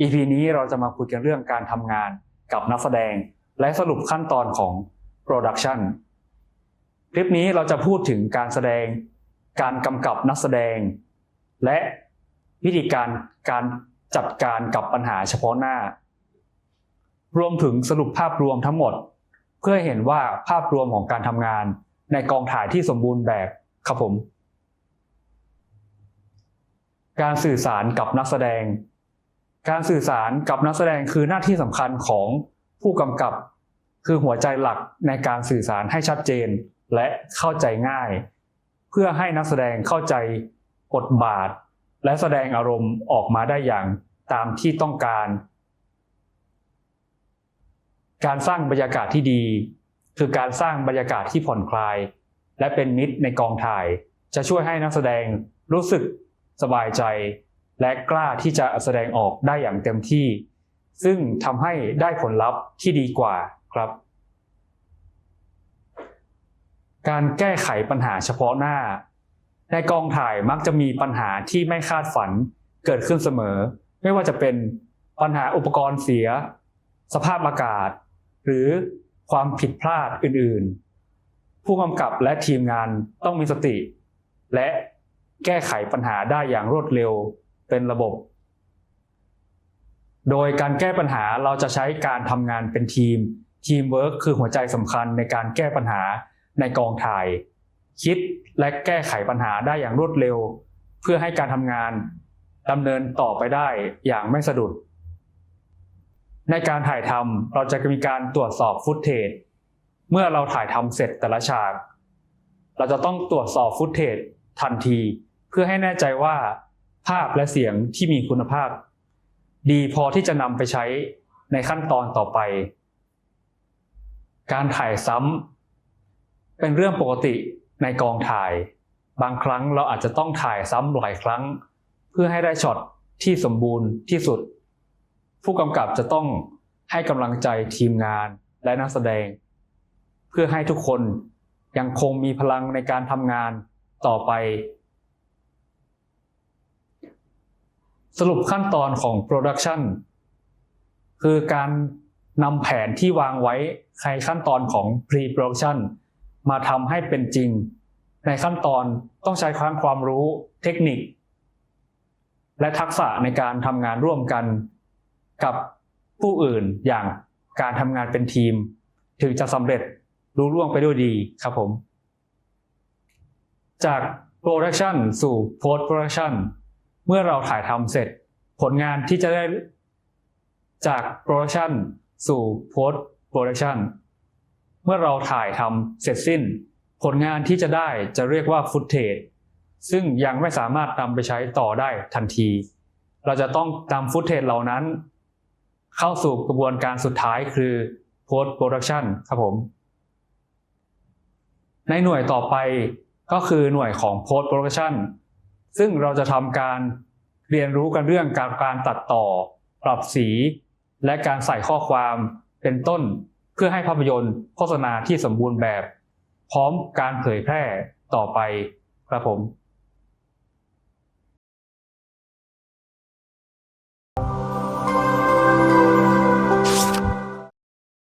EP นี้เราจะมาคุยกันเรื่องการทำงานกับนักแสดง และสรุปขั้นตอนของ Production คลิปนี้เราจะพูดถึงการแสดง การกำกับนักแสดง และวิธีการการจัดการกับปัญหาเฉพาะหน้า รวมถึงสรุปภาพรวมทั้งหมด เพื่อเห็นว่าภาพรวมของการทำงานในกองถ่ายที่สมบูรณ์แบบครับผม การสื่อสารกับนักแสดง การสื่อสารกับนักแสดงคือหน้าที่สำคัญของผู้กำกับ คือหัวใจหลักในการสื่อสารให้ชัดเจนและเข้าใจง่าย เพื่อให้นักแสดงเข้าใจบทบาท และแสดงอารมณ์ออกมาได้อย่างตามที่ต้องการ การสร้างบรรยากาศที่ดี คือการสร้างบรรยากาศที่ผ่อนคลาย และเป็นมิตรในกองถ่าย จะช่วยให้นักแสดงรู้สึกสบายใจ และกล้าที่จะแสดงออกได้อย่างเต็มที่ ซึ่งทำให้ได้ผลลัพธ์ที่ดีกว่าครับ การแก้ไขปัญหาเฉพาะหน้า ในกองถ่ายมักจะมีปัญหาที่ไม่คาดฝันเกิดขึ้นเสมอ ไม่ว่าจะเป็นปัญหาอุปกรณ์เสีย สภาพอากาศ หรือความผิดพลาดอื่นๆ ผู้กำกับและทีมงานต้องมีสติ และแก้ไขปัญหาได้อย่างรวดเร็ว เป็นระบบ โดยการแก้ปัญหาเราจะใช้การทำงานเป็นทีม ทีมเวิร์คคือหัวใจสำคัญในการแก้ปัญหาในกองถ่าย คิดและแก้ไขปัญหาได้อย่างรวดเร็ว เพื่อให้การทำงานดำเนินต่อไปได้อย่างไม่สะดุด ในการถ่ายทำเราจะมีการตรวจสอบฟุตเทจเมื่อเราถ่ายทำเสร็จแต่ละฉาก เราจะต้องตรวจสอบฟุตเทจทันที เพื่อให้แน่ใจว่า ภาพและเสียงที่มีคุณภาพ ดีพอที่จะนำไปใช้ในขั้นตอนต่อไป การถ่ายซ้ำเป็นเรื่องปกติในกองถ่าย บางครั้งเราอาจจะต้องถ่ายซ้ำหลายครั้ง เพื่อให้ได้ช็อตที่สมบูรณ์ที่สุด ผู้กำกับจะต้องให้กำลังใจทีมงานและนักแสดง เพื่อให้ทุกคนยังคงมีพลังในการทำงานต่อไป สรุปขั้นตอนของ Production คือการนำแผนที่วางไว้ในขั้นตอนของ Pre-Production มาทำให้เป็นจริง ในขั้นตอนต้องใช้ความความรู้เทคนิค และทักษะในการทำงานร่วมกันกับผู้อื่นอย่างการทำงานเป็นทีม ถึงจะสำเร็จรู้ล่วงไปด้วยดีครับผม จาก Production สู่ Post Production เมื่อเราถ่ายทำเสร็จ ผลงานที่จะได้จาก Production สู่ Post Production เมื่อเราถ่ายทำเสร็จสิ้น ผลงานที่จะได้จะเรียกว่า Footage ซึ่งยังไม่สามารถนำไปใช้ต่อได้ทันที เราจะต้องนำ Footage เหล่านั้น เข้าสู่กระบวนการสุดท้ายคือ Post Production ครับผม ในหน่วยต่อไปก็คือหน่วยของ Post Production ซึ่งเราจะทำการเรียนรู้กันเรื่องการการตัดต่อ ปรับสี และการใส่ข้อความเป็นต้น เพื่อให้ภาพยนตร์โฆษณาที่สมบูรณ์แบบ พร้อมการเผยแพร่ต่อไปครับผม